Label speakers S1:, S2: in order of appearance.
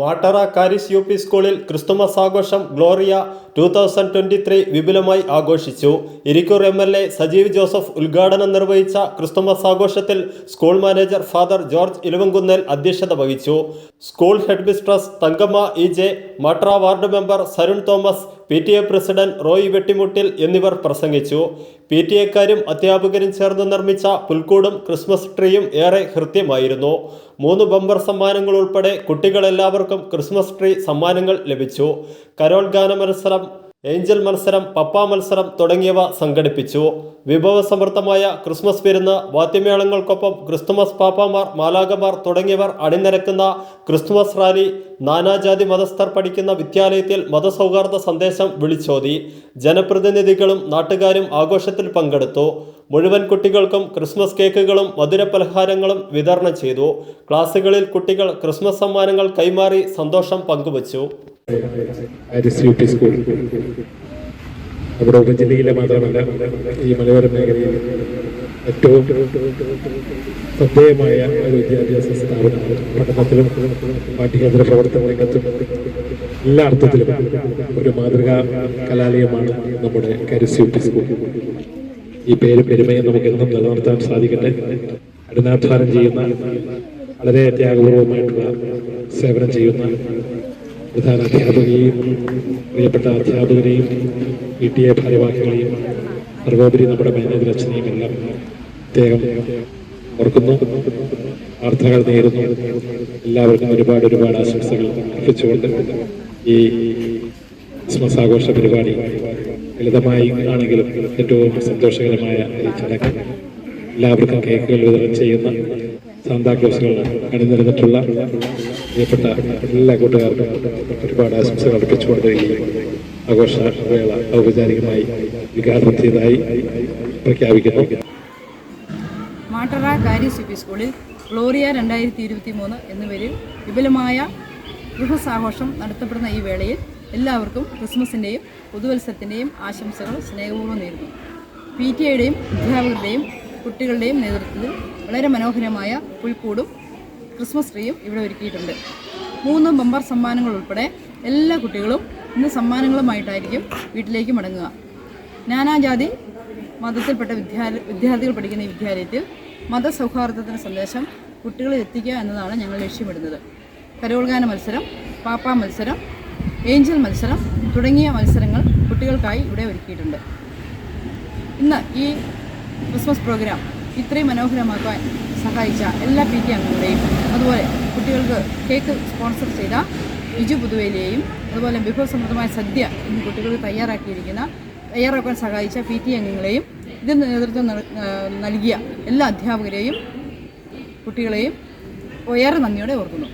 S1: Mattara CHARIS U P സ്കൂളിൽ Christmas ആഘോഷം Gloria two thousand twenty three വിപുലമായി ആഘോഷിച്ചു. Irikkur M L A Sajeev Joseph ഉദ്ഘാടനം നിർവഹിച്ച ക്രിസ്തുമസ് ആഘോഷത്തിൽ school manager father George Elavankunnel അധ്യക്ഷത വഹിച്ചു. School headmistress Thankamma E J Mattara ward member Sarun Thomas P T A president Roy Vettimuttil എന്നിവർ പ്രസംഗിച്ചു. P T എക്കാരും അധ്യാപകരും ചേർന്ന് നിർമ്മിച്ച പുൽക്കൂടും ക്രിസ്മസ് ട്രീയും ഏറെ ഹൃദ്യമായിരുന്നു മൂന്ന് ബമ്പർ സമ്മാനങ്ങൾ ഉൾപ്പെടെ കുട്ടികളെല്ലാവർക്കും ക്രിസ്മസ് ട്രീ സമ്മാനങ്ങൾ ലഭിച്ചു. കരോൾ ഗാന മത്സരം ഏഞ്ചൽ മത്സരം പപ്പ മത്സരം തുടങ്ങിയവ സംഘടിപ്പിച്ചു. വിഭവസമൃദ്ധമായ ക്രിസ്മസ് വിരുന്ന് വാദ്യമേളങ്ങൾക്കൊപ്പം ക്രിസ്തുമസ് പാപ്പാമാർ മാലാകമാർ തുടങ്ങിയവർ അണിനിരക്കുന്ന ക്രിസ്തുമസ് റാലി നാനാജാതി മതസ്ഥർ പഠിക്കുന്ന വിദ്യാലയത്തിൽ മതസൗഹാർദ്ദ സന്ദേശം വിളിച്ചോതി ജനപ്രതിനിധികളും നാട്ടുകാരും ആഘോഷത്തിൽ പങ്കെടുത്തു. മുഴുവൻ കുട്ടികൾക്കും ക്രിസ്മസ് കേക്കുകളും മധുരപലഹാരങ്ങളും വിതരണം ചെയ്തു. ക്ലാസ്സുകളിൽ കുട്ടികൾ ക്രിസ്മസ് സമ്മാനങ്ങൾ കൈമാറി സന്തോഷം പങ്കുവച്ചു.
S2: Harris U P school. നമ്മുടെ ഉപജില്ലയിലെ മാത്രമല്ല ഈ മലയോര മേഖലയിൽ ഏറ്റവും ശ്രദ്ധേയമായ ഒരു വിദ്യാഭ്യാസ സ്ഥാപനമാണ് പഠനത്തിലും പാഠ്യേതര പ്രവർത്തന രംഗത്തും എല്ലാ അർത്ഥത്തിലും ഒരു മാതൃകാ കലാലയമാണ് നമ്മുടെ കരിസ്യൂട്ടി സ്കൂൾ. ഈ പേരും പെരുമയും നമുക്ക് എന്നും നിലനിർത്താൻ സാധിക്കട്ടെ. കഠിനാധ്വാനം ചെയ്യുന്ന വളരെ ത്യാഗപൂർവമായിട്ടുള്ള സേവനം ചെയ്യുന്ന പ്രധാന അധ്യാപകയെയും പ്രിയപ്പെട്ട അധ്യാപകരെയും പി ടി എ ഭാരവാഹികളെയും സർവോപരി നമ്മുടെ മാനേജർ അച്ഛനെയും എല്ലാം അദ്ദേഹം ഓർക്കുന്നു. പ്രാർത്ഥനകൾ നേരുന്നു. എല്ലാവർക്കും ഒരുപാട് ഒരുപാട് ആശംസകൾ അർപ്പിച്ചുകൊണ്ട് ഈ ക്രിസ്മസ് ആഘോഷ പരിപാടി ലളിതമായി ആണെങ്കിലും ഏറ്റവും സന്തോഷകരമായ ഈ ചടങ്ങ്. എല്ലാവർക്കും കേക്കുകൾ വിതരണം ചെയ്യുന്ന സാന്താക്ലോസുകൾ അണിനിരന്നിട്ടുള്ള പ്രിയപ്പെട്ട എല്ലാ കൂട്ടുകാർക്കും ഒരുപാട് ആശംസകൾ അർപ്പിച്ചുകൊണ്ട് ഈ ആഘോഷ വേള ഔപചാരികമായി ഉദ്ഘാടനം ചെയ്തതായി പ്രഖ്യാപിക്കുന്നു.
S3: മാട്ടറ കാരി സി പി സ്കൂളിൽ ഗ്ലോറിയ രണ്ടായിരത്തി ഇരുപത്തി മൂന്ന് എന്നിവരിൽ വിപുലമായ ആഘോഷം നടത്തപ്പെടുന്ന ഈ വേളയിൽ എല്ലാവർക്കും ക്രിസ്മസിന്റെയും പുതുവത്സരത്തിന്റെയും ആശംസകൾ സ്നേഹപൂർവം നേരുന്നു. പി ടി ഐയുടെയും അധ്യാപകരുടെയും കുട്ടികളുടെയും നേതൃത്വത്തിൽ വളരെ മനോഹരമായ പുൽക്കൂടും ക്രിസ്മസ് ട്രീയും ഇവിടെ ഒരുക്കിയിട്ടുണ്ട്. മൂന്ന് ബമ്പർ സമ്മാനങ്ങൾ ഉൾപ്പെടെ എല്ലാ കുട്ടികളും ഇന്ന് സമ്മാനങ്ങളുമായിട്ടായിരിക്കും വീട്ടിലേക്ക് മടങ്ങുക. നാനാജാതി മതത്തിൽപ്പെട്ട വിദ്യാലയ വിദ്യാർത്ഥികൾ പഠിക്കുന്ന ഈ വിദ്യാലയത്തിൽ മതസൗഹാർദ്ദത്തിന് സന്ദേശം കുട്ടികളിൽ എത്തിക്കുക എന്നതാണ് ഞങ്ങൾ ലക്ഷ്യമിടുന്നത്. കരോൾഗാന മത്സരം പാപ്പ മത്സരം ഏഞ്ചൽ മത്സരം തുടങ്ങിയ മത്സരങ്ങൾ കുട്ടികൾക്കായി ഇവിടെ ഒരുക്കിയിട്ടുണ്ട്. ഇന്ന് ഈ ക്രിസ്മസ് പ്രോഗ്രാം ഇത്രയും മനോഹരമാക്കാൻ സഹായിച്ച എല്ലാ പി ടി അംഗങ്ങളെയും അതുപോലെ കുട്ടികൾക്ക് കേക്ക് സ്പോൺസർ ചെയ്ത ബിജു പുതുവേലിയെയും അതുപോലെ വിഭവസമൃദ്ധമായ സദ്യ ഇന്ന് കുട്ടികൾക്ക് തയ്യാറാക്കിയിരിക്കുന്ന തയ്യാറാക്കാൻ സഹായിച്ച പി ടി അംഗങ്ങളെയും ഇതിന് നേതൃത്വം നൽകിയ എല്ലാ അധ്യാപകരെയും കുട്ടികളെയും ഏറെ നന്ദിയോടെ ഓർക്കുന്നു.